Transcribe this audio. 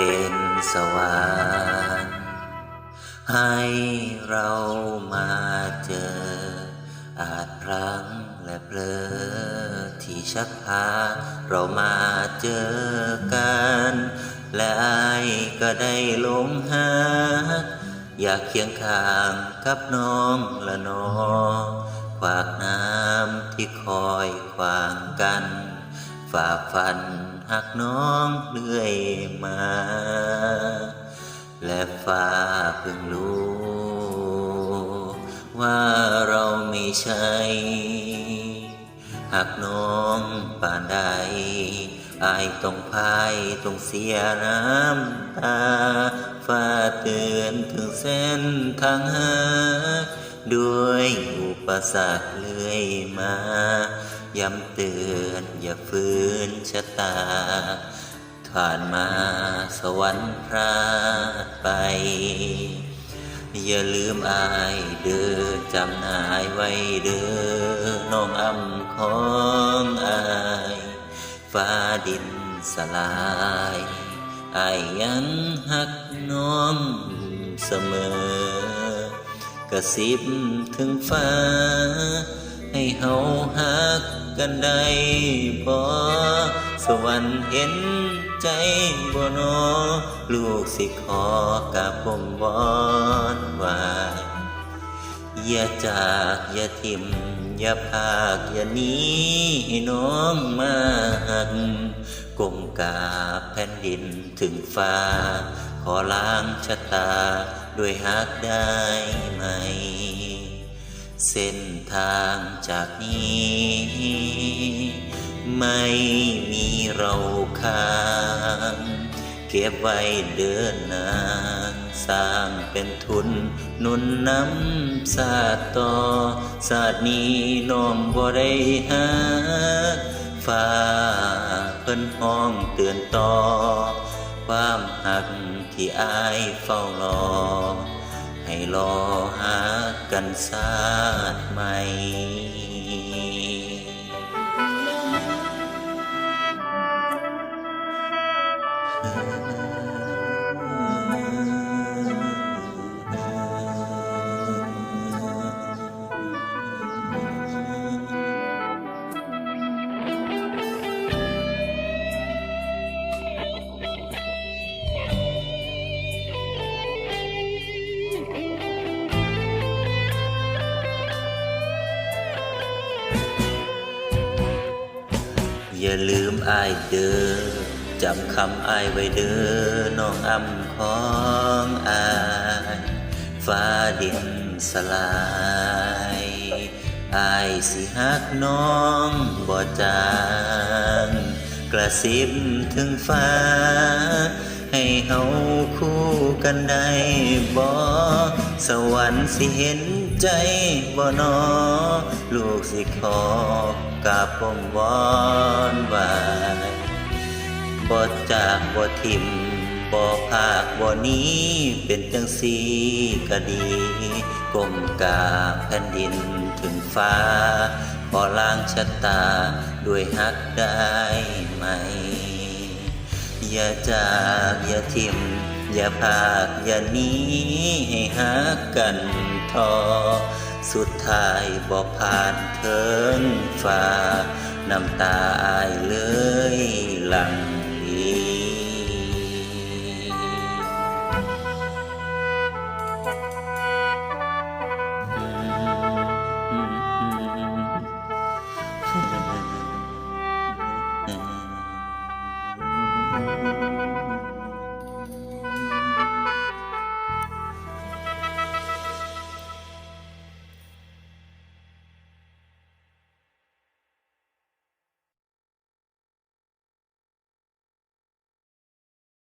เป็นสวรรค์ให้เรามาเจอ อาจพลังและเบลอที่ชักพาเรามาเจอกัน และไอายก็ได้ลงหาอยากเคียงข้างกับน้องละน้อขวากน้ำที่คอยขวางกัน ฝ่าฟันหักน้องเรื่อยมา และฟ้าเพิ่งรู้ ว่าเราไม่ใช่หากน้องป่านใดอายต้องพายต้องเสียน้ำตาฟ้าเตือนถึงเส้นทางหา ด้วยอุปสรรคเลื่อยมา ย้ำเตือนอย่าฝืนชะตาผ่านมาสวรรค์พระไป อย่าลืมอายเด้อจำนายไว้เด้อน้องอำของอายฟ้าดินสลายอายยังหักน้องเสมอ กระซิบถึงฟ้า ให้เฮาหักกันได้บ่สวรรค์เห็นใจบ่นอลูกสิขอกับผมวอนวาอย่าจากอย่าทิมอย่าพากอย่าหนี้ให้น้องมาหักกลมกาแผ่นดินถึงฟ้า ขอล้างชะตา ด้วยฮักได้ไหม เส้นทางจากนี้ ไม่มีเราค้าง เก็บไว้เดินนางสร้างเป็นทุนนุนน้ำสาดต่อสาดนี้น้องบ่ได้หาฟ้าเพิ่นห้องเตือนต่อ ความหักที่อายเฝ้ารอ ให้รอหากันสาดใหม่ อย่าลืมอายเด้อจำคำอายไว้เด้อน้องอำของอายฟ้าดินสลายอายสิฮักน้องบ่จางกระซิบถึงฟ้า ให้เฮาคู่กันได้บ่สวรรค์สิเห็นใจบ่นอ ลูกสิขอกราบผมวอนวายบ่จากบ่ทิมบ่ภาคบ่หนี้เป็นจังสีก็ดีก้มกาแผ่นดินถึงฟ้าขอล้างชะตาด้วยฮักได้ไหม อย่าจากอย่าทิมอย่าพากอย่าหนี้ให้หากันทอ สุดท้ายบอกผ่านเทิงฝ่าน้ำตาอายเลยหลังดี